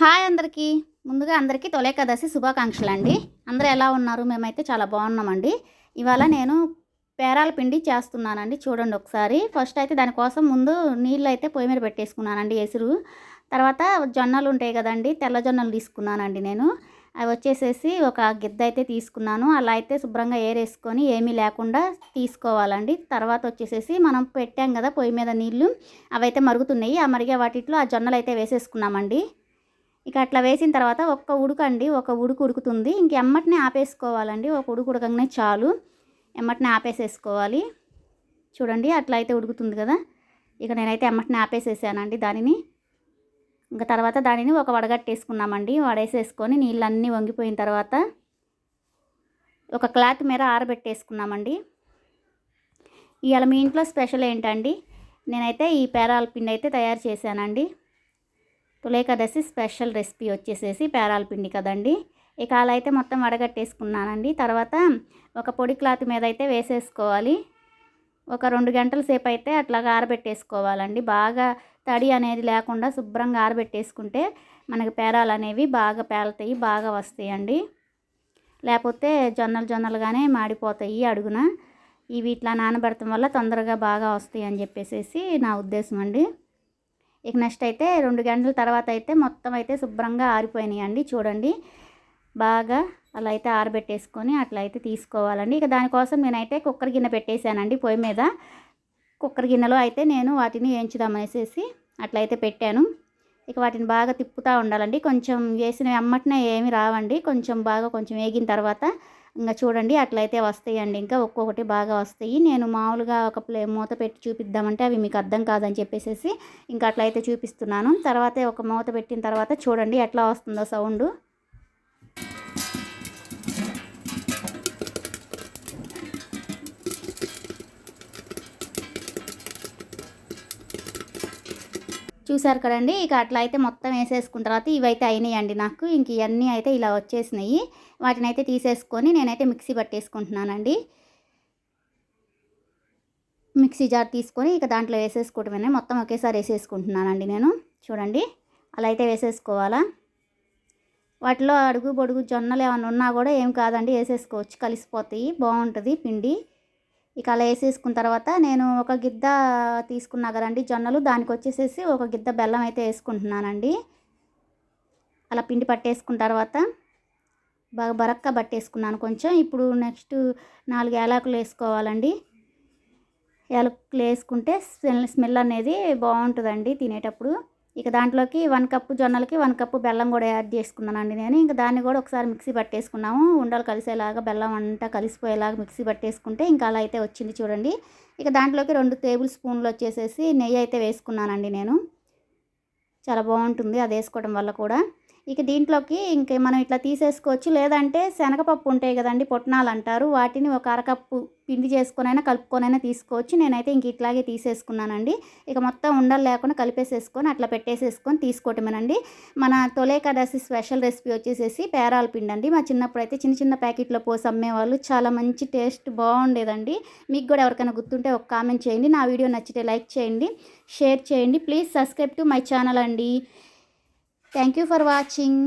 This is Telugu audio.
హాయ్ అందరికీ. ముందుగా అందరికీ తొలేకాదశి శుభాకాంక్షలు అండి అందరూ ఎలా ఉన్నారు? మేమైతే చాలా బాగున్నామండి. ఇవాళ నేను పేరాల పిండి చేస్తున్నానండి. చూడండి ఒకసారి. ఫస్ట్ అయితే దానికోసం ముందు నీళ్ళు అయితే పొయ్యి మీద పెట్టేసుకున్నానండి ఎసురు. తర్వాత జొన్నలు ఉంటాయి కదండి తెల్ల జొన్నలు తీసుకున్నానండి నేను. అవి వచ్చేసేసి ఒక గిద్ద అయితే తీసుకున్నాను. అలా అయితే శుభ్రంగా ఏరేసుకొని ఏమీ లేకుండా తీసుకోవాలండి. తర్వాత వచ్చేసేసి మనం పెట్టాం కదా పొయ్యి మీద నీళ్ళు అవైతే మరుగుతున్నాయి. ఆ మరిగే వాటిలో ఆ జొన్నలు అయితే వేసేసుకున్నామండి. ఇక అట్లా వేసిన తర్వాత ఒక్క ఉడకండి ఒక ఉడుకు ఉడుకుతుంది. ఇంక ఎమ్మటినే ఆపేసుకోవాలండి. ఒక ఉడుకు ఉడకంగానే చాలు. ఎమ్మటినే ఆపేసేసుకోవాలి. చూడండి అట్లా అయితే ఉడుకుతుంది కదా. ఇక నేనైతే ఎమ్మటినే ఆపేసేసానండి దానిని. ఇంకా తర్వాత దానిని ఒక వడగట్టేసుకున్నామండి. వడేసేసుకొని నీళ్ళన్నీ వంగిపోయిన తర్వాత ఒక క్లాత్ మీద ఆరబెట్టేసుకున్నామండి. ఇవాళ మీ ఇంట్లో స్పెషల్ ఏంటండి? నేనైతే ఈ పేరాల పిండి అయితే తయారు చేశానండి. తులేకాదశి స్పెషల్ రెసిపీ వచ్చేసేసి పేరాల పిండి కదండి. ఇక అలా అయితే మొత్తం వడగట్టేసుకున్నానండి. తర్వాత ఒక పొడి క్లాత్ మీద అయితే వేసేసుకోవాలి. ఒక రెండు గంటల సేపు అయితే అట్లాగా ఆరబెట్టేసుకోవాలండి. బాగా తడి అనేది లేకుండా శుభ్రంగా ఆరబెట్టేసుకుంటే మనకి పేరాలు అనేవి బాగా పేలుతాయి బాగా వస్తాయండి. లేకపోతే జొన్నలు జొన్నలుగానే మాడిపోతాయి అడుగున. ఇవి ఇట్లా నానబెడటం వల్ల తొందరగా బాగా వస్తాయి అని చెప్పేసి నా ఉద్దేశం అండి. ఇక నెక్స్ట్ అయితే రెండు గంటల తర్వాత అయితే మొత్తం అయితే శుభ్రంగా ఆరిపోయినాయి అండి చూడండి. బాగా అలా అయితే ఆరబెట్టేసుకొని అట్లా అయితే తీసుకోవాలండి. ఇక దానికోసం నేనైతే కుక్కర్ గిన్నె పెట్టేశానండి పొయ్యి మీద. కుక్కర్ గిన్నెలో అయితే నేను వాటిని వేయించుదామనేసేసి అట్లయితే పెట్టాను. ఇక వాటిని బాగా తిప్పుతూ ఉండాలండి. కొంచెం వేసిన అమ్మటిన ఏమి రావండి. కొంచెం బాగా కొంచెం వేగిన తర్వాత ఇంకా చూడండి అట్లయితే వస్తాయండి. ఇంకా ఒక్కొక్కటి బాగా వస్తాయి. నేను మామూలుగా ఒక ప్లే మూత పెట్టి చూపిద్దామంటే అవి మీకు అర్థం కాదని చెప్పేసి ఇంకా అట్లయితే చూపిస్తున్నాను. తర్వాత ఒక మూత పెట్టిన తర్వాత చూడండి ఎట్లా వస్తుందో సౌండ్. చూసారు కదండి ఇక అట్లా అయితే మొత్తం వేసేసుకున్న తర్వాత ఇవైతే అయినాయండి నాకు. ఇంక ఇవన్నీ అయితే ఇలా వచ్చేసినాయి. వాటిని అయితే తీసేసుకొని నేనైతే మిక్సీ పట్టేసుకుంటున్నానండి. మిక్సీ జార్ తీసుకొని ఇక దాంట్లో వేసేసుకోవటమే మొత్తం ఒకేసారి వేసేసుకుంటున్నానండి నేను. చూడండి అలా అయితే వేసేసుకోవాలా? వాటిలో అడుగు పొడుగు జొన్నలు ఏమైనా ఉన్నా కూడా ఏం కాదండి వేసేసుకోవచ్చు. కలిసిపోతాయి బాగుంటుంది పిండి. ఇక అలా వేసేసుకున్న తర్వాత నేను ఒక గిద్ద తీసుకున్నా కదండి జొన్నలు. దానికి వచ్చేసేసి ఒక గిద్ద బెల్లం అయితే వేసుకుంటున్నానండి. అలా పిండి పట్టేసుకున్న తర్వాత బాగా బరక్క పట్టేసుకున్నాను కొంచెం. ఇప్పుడు నెక్స్ట్ నాలుగు యాలకులు వేసుకోవాలండి. యాలకులు వేసుకుంటే స్మెల్ స్మెల్ అనేది బాగుంటుందండి తినేటప్పుడు. ఇక దాంట్లోకి వన్ కప్పు జొన్నలకి వన్ కప్పు బెల్లం కూడా యాడ్ చేసుకున్నానండి నేను. ఇంకా దాన్ని కూడా ఒకసారి మిక్సీ పట్టేసుకున్నాము. ఉండలు కలిసేలాగా బెల్లం అంతా కలిసిపోయేలాగా మిక్సీ పట్టేసుకుంటే ఇంకా అలా అయితే వచ్చింది చూడండి. ఇక దాంట్లోకి రెండు టేబుల్ స్పూన్లు వచ్చేసేసి నెయ్యి అయితే వేసుకున్నానండి నేను. చాలా బాగుంటుంది అది వేసుకోవడం వల్ల కూడా. ఇక దీంట్లోకి ఇంక మనం ఇట్లా తీసేసుకోవచ్చు. లేదంటే శనగపప్పు ఉంటాయి కదండి పొట్నాలు అంటారు. వాటిని ఒక అరకప్పు పిండి చేసుకొనైనా కలుపుకొనైనా తీసుకోవచ్చు. నేనైతే ఇంక ఇట్లాగే తీసేసుకున్నానండి. ఇక మొత్తం ఉండలు లేకుండా కలిపేసేసుకొని అట్లా పెట్టేసేసుకొని తీసుకోవటమేనండి. మన తొలేకాదశి స్పెషల్ రెసిపీ వచ్చేసేసి పేరాల పిండి అండి మా చిన్నప్పుడు అయితే చిన్న చిన్న ప్యాకెట్లో పోసి అమ్మేవాళ్ళు చాలా మంచి టేస్ట్ బాగుండేదండి. మీకు కూడా ఎవరికైనా గుర్తుంటే ఒక కామెంట్ చేయండి. నా వీడియో నచ్చితే లైక్ చేయండి షేర్ చేయండి. Please subscribe to my channel అండి. Thank you for watching.